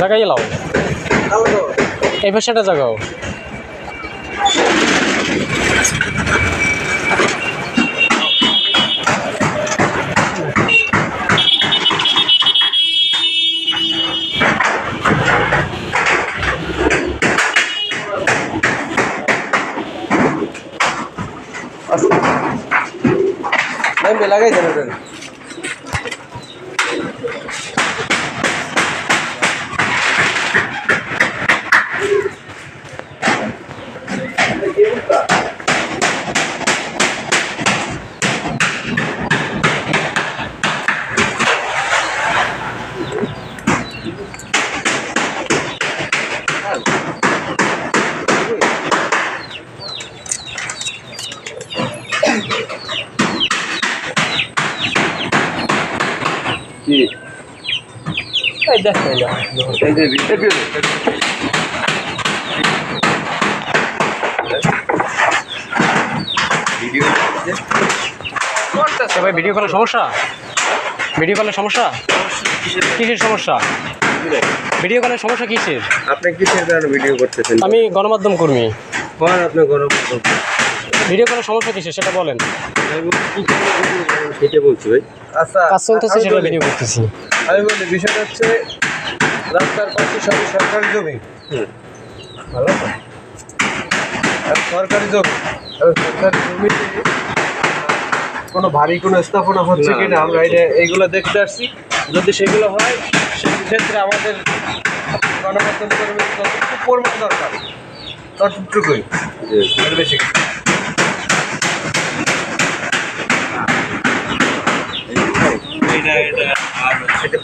জাগাই লাও। এই পাশেটা জাগাও। আমি লাগাই দেন ওটা কি এই দেখ এই দেখ। এই যে ভিডিও ভিডিও ভাই ভিডিও কলের সমস্যা? ভিডিও কলের সমস্যা? কিসের সমস্যা? ভিডিও কলের সমস্যা কিসের? আপনি কিসের কারণে ভিডিও করতেছেন? আমি গণমাধ্যম কর্মী। বলেন আপনি গরম ভিডিও কলের সমস্যা কিসের সেটা বলেন। সেটা বলছি ভাই। আচ্ছা কাজ চলতেছে সেটা ভিডিও করতেছি। আমি বলি বিষয়টা হচ্ছে রাস্তার পাশে সবই সরকারি জমি। ভালো? তো? আর সরকারি জমি। আর সরকারি জমিতে কোনো ভারী কোনো স্থাপনা হচ্ছে কি কিনা না, আমরা এটা এইগুলো দেখতে আসছি। যদি সেগুলো হয় সেক্ষেত্রে আমাদের গণমাধ্যম কর্মী যতটুকু পরিমাণ দরকার ততটুকুই। বেশি এটা এটা